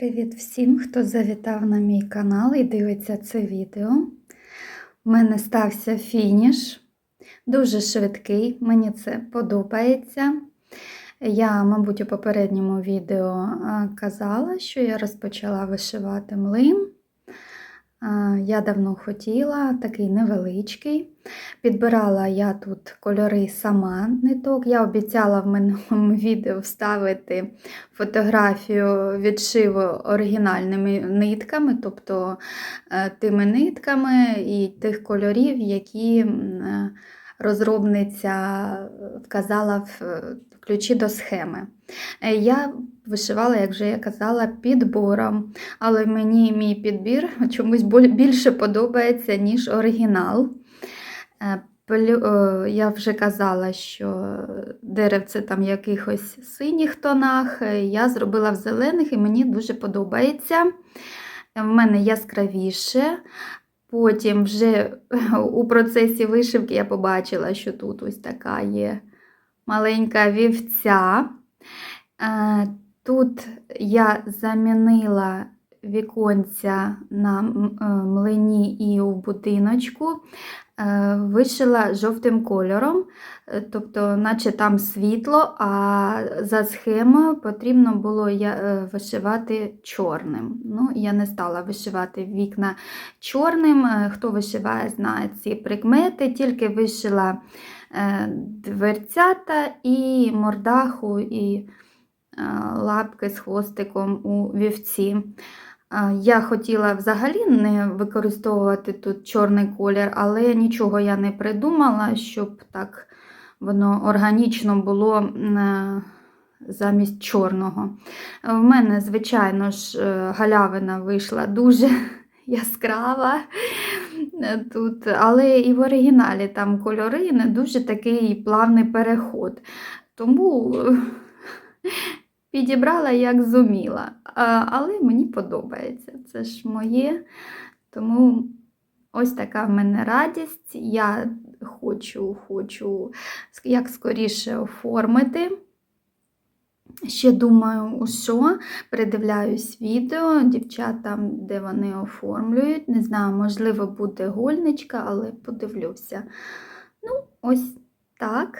Привіт всім, хто завітав на мій канал і дивиться це відео. У мене стався фініш, дуже швидкий, мені це подобається. Я, мабуть, у попередньому відео казала, що я розпочала вишивати млин. Я давно хотіла, такий невеличкий. Підбирала я тут кольори сама ниток. Я обіцяла в минулому відео вставити фотографію відшиву оригінальними нитками, тобто е, тими нитками і тих кольорів, які е, розробниця вказала в е, ключі до схеми. Я вишивала, як вже я казала, підбором, але мені мій підбір чомусь більше подобається, ніж оригінал. Е, е, Я вже казала, що деревце там в якихось синіх тонах. е, Я зробила в зелених і мені дуже подобається. В мене яскравіше. Потім вже у процесі вишивки я побачила, що тут ось така є маленька вівця. Тут я замінила віконця на е, млині і у будиночку, е, вишила жовтим кольором, е, тобто, наче там світло, а за схемою потрібно було вишивати чорним. Ну, я не стала вишивати вікна чорним. Хто вишиває, знає ці прикмети, тільки вишила дверцята і мордаху, і лапки з хвостиком у вівці. Е, Я хотіла взагалі не використовувати тут чорний колір, але нічого я не придумала, щоб так воно органічно було е, замість чорного. В мене, звичайно ж, е, галявина вийшла дуже яскрава е, тут, але і в оригіналі там кольори не дуже такий плавний переход. Тому е, підібрала як зуміла. Але мені подобається. Це ж моє. Тому ось така в мене радість. Я хочу, хочу як скоріше оформити. Ще думаю, у що передивляюсь відео дівчатам, де вони оформлюють. Не знаю, можливо, буде гольничка, але подивлюся. Ну, ось так.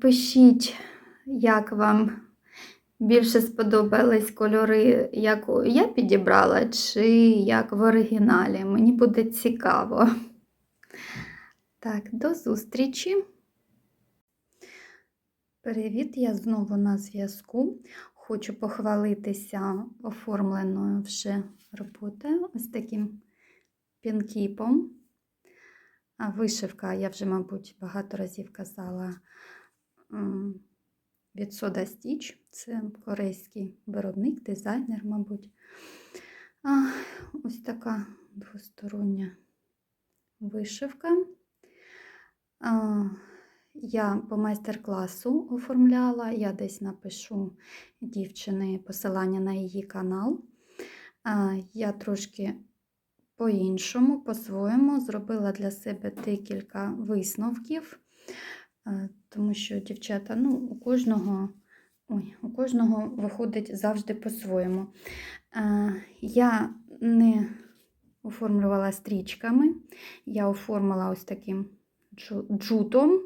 Пишіть, як вам більше сподобались кольори, як я підібрала, чи як в оригіналі. Мені буде цікаво. Так, до зустрічі! Привіт, я знову на зв'язку. Хочу похвалитися оформленою вже роботою, ось таким пінкіпом. Вишивка, я вже, мабуть, багато разів казала від Soda Stitch. Це корейський виробник, дизайнер, мабуть. А, ось така двостороння вишивка. А, я по майстер-класу оформляла, я десь напишу дівчини посилання на її канал. А, Я трошки по-іншому, по-своєму зробила для себе декілька висновків, тому що дівчата, ну, у кожного, ой, у кожного виходить завжди по-своєму. Е, Я не оформлювала стрічками, я оформила ось таким джутом.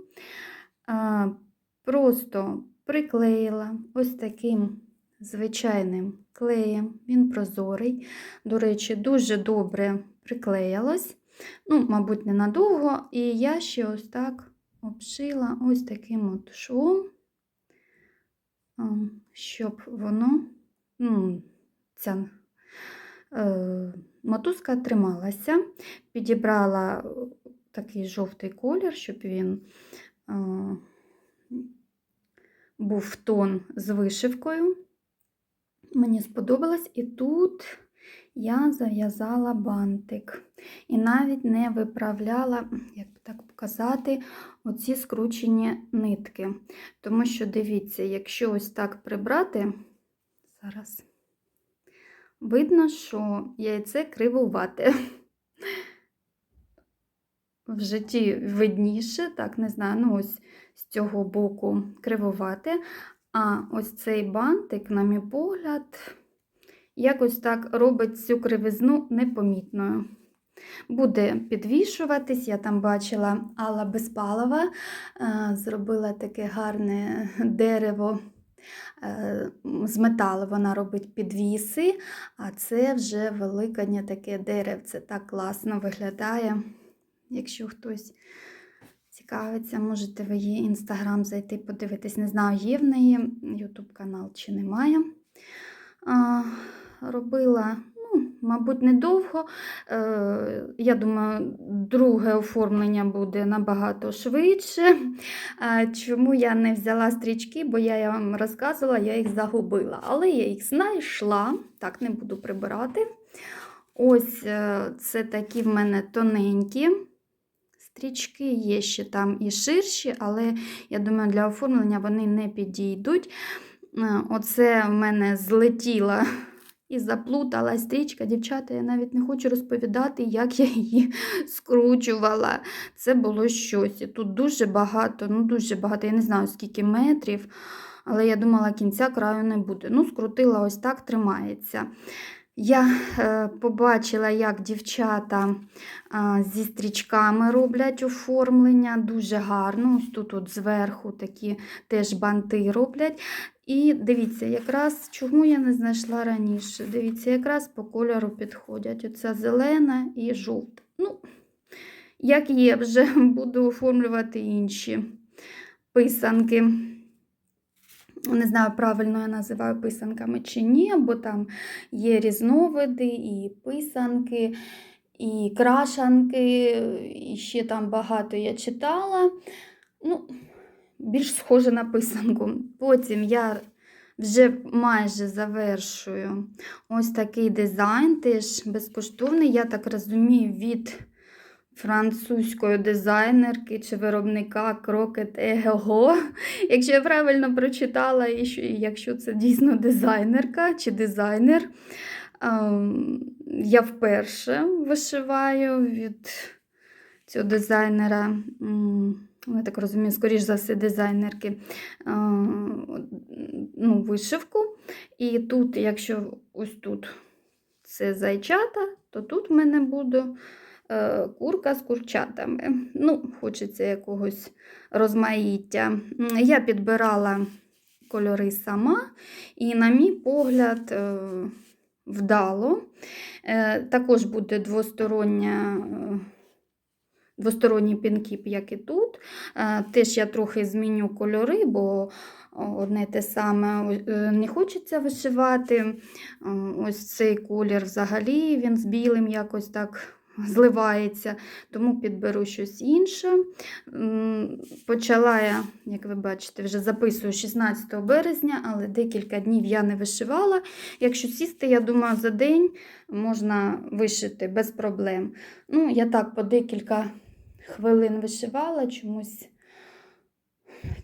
Просто приклеїла ось таким звичайним клеєм. Він прозорий. До речі, дуже добре приклеїлось. Ну, мабуть, ненадовго. І я ще ось так обшила ось таким от швом, щоб воно, ну, ця е, мотузка трималася. Підібрала такий жовтий колір, щоб він е, був в тон з вишивкою. Мені сподобалось, і тут я зав'язала бантик. І навіть не виправляла, як так показати, оці скручені нитки. Тому що, дивіться, якщо ось так прибрати, зараз видно, що яйце кривувате. В житті видніше, так, не знаю, ну ось з цього боку кривувати, А ось цей бантик, на мій погляд, якось так робить цю кривизну непомітною. Буде підвішуватись, я там бачила Алла Безпалова, е, зробила таке гарне дерево е, з металу. Вона робить підвіси, а це вже великоднє таке деревце. Так класно виглядає. Якщо хтось цікавиться, можете в її інстаграм зайти, подивитись. Не знаю, є в неї ютуб канал чи немає. Робила, ну, мабуть, недовго. Е, я думаю, друге оформлення буде набагато швидше. Е, Чому я не взяла стрічки, бо я вам розказувала, я їх загубила. Але я їх знайшла, так не буду прибирати. Ось е, це такі в мене тоненькі стрічки, є ще там і ширші, але я думаю, для оформлення вони не підійдуть. Оце в мене злетіла і заплутала стрічка. Дівчата, я навіть не хочу розповідати, як я її скручувала. Це було щось. І тут дуже багато, ну дуже багато, я не знаю скільки метрів, але я думала, кінця краю не буде. Ну, скрутила ось так, тримається. Я е, побачила, як дівчата зі стрічками роблять оформлення. Дуже гарно. Ось тут от зверху такі теж банти роблять. І дивіться, якраз чому я не знайшла раніше. Дивіться, якраз по кольору підходять. Оця зелена і жовта. Ну, як є, вже буду оформлювати інші писанки. Не знаю, правильно я називаю писанками чи ні, бо там є різновиди, і писанки, і крашанки, і ще там багато я читала. Ну, більш схоже на писанку. Потім я вже майже завершую ось такий дизайн, теж безкоштовний, я так розумію, від французької дизайнерки чи виробника Крокет Его. Якщо я правильно прочитала, і що- якщо це дійсно дизайнерка чи дизайнер, ем, я вперше вишиваю від цього дизайнера. Я так розумію, скоріш за все, дизайнерки е, ну, вишивку. І тут, якщо ось тут це зайчата, то тут в мене буде курка з курчатами. Ну, хочеться якогось розмаїття. Я підбирала кольори сама, і, на мій погляд, е, вдало. Е, Також буде двостороння. е, Двосторонній пінкіп, як і тут. Е, Теж я трохи зміню кольори, бо одне те саме е, не хочеться вишивати. Е, Ось цей колір взагалі він з білим якось так зливається, тому підберу щось інше. Почала я, як ви бачите, вже записую 16 березня, але декілька днів я не вишивала. Якщо сісти, я думаю, за день можна вишити без проблем. Ну, я так по декілька хвилин вишивала, чомусь,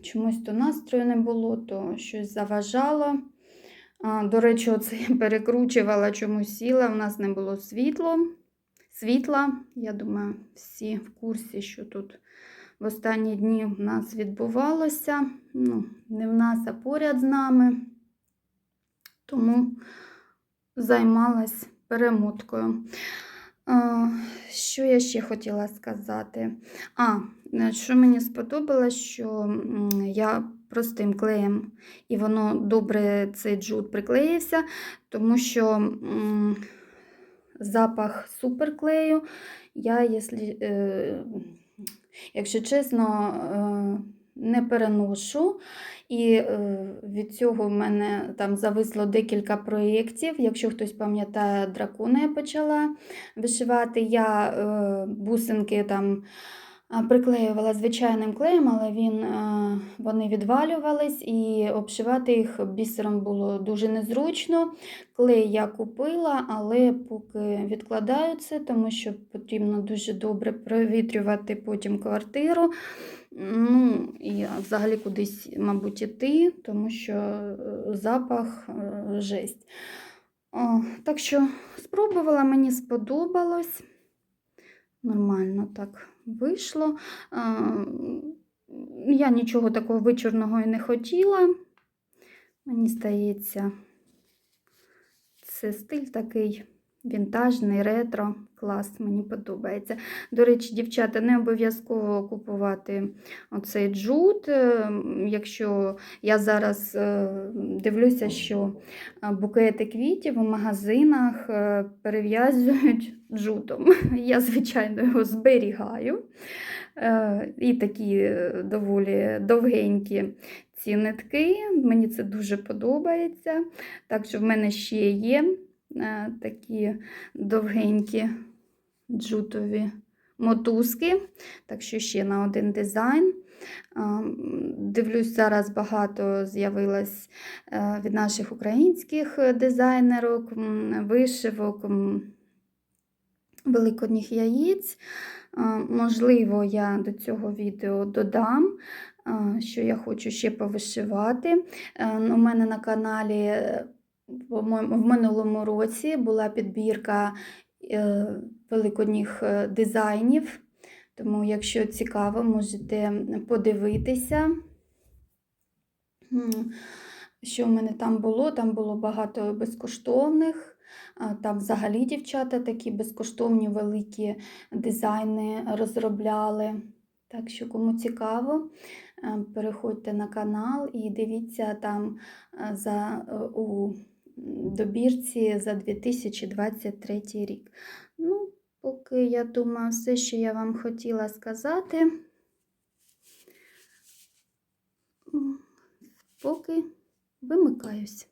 чомусь то настрою не було, то щось заважало. До речі, оце я перекручувала, чомусь сіла, у нас не було світло. Світла. Я думаю, всі в курсі, що тут в останні дні в нас відбувалося. Ну, не в нас, а поряд з нами. Тому займалась перемоткою. Що я ще хотіла сказати? А, що мені сподобалось, що я простим клеєм, і воно добре цей джут приклеївся, тому що запах суперклею. Я, якщо, е, якщо чесно, е, не переношу. І е, від цього в мене там зависло декілька проєктів. Якщо хтось пам'ятає, дракона я почала вишивати. Я бусинки там приклеювала звичайним клеєм, але він, е, вони відвалювались і обшивати їх бісером було дуже незручно. Клей я купила, але поки відкладаю це, тому що потрібно дуже добре провітрювати потім квартиру. Ну, і взагалі кудись, мабуть, іти, тому що е, запах е, жесть. О, так що спробувала, мені сподобалось. Нормально так вийшло. Я нічого такого вичорного і не хотіла. Мені здається, це стиль такий вінтажний, ретро. Клас, мені подобається. До речі, дівчата, не обов'язково купувати оцей джут. Е, Якщо я зараз е, дивлюся, що е, букети квітів у магазинах перев'язують джутом. Я, звичайно, його зберігаю. І такі доволі довгенькі ці нитки. Мені це дуже подобається. Так що в мене ще є такі довгенькі джутові мотузки. Так що ще на один дизайн. Дивлюсь, зараз багато з'явилось е, від наших українських дизайнерок, вишивок, великодніх яєць. Можливо, я до цього відео додам, що я хочу ще повишивати. Е, У мене на каналі е, в минулому році була підбірка е, великодніх е, дизайнів. Тому, якщо цікаво, можете подивитися, що в мене там було. Там було багато безкоштовних. Там взагалі дівчата такі безкоштовні великі дизайни розробляли. Так що, кому цікаво, е, переходьте на канал і дивіться там за, у добірці за 2023 рік. Ну, поки я думаю, все, що я вам хотіла сказати. Поки вимикаюсь.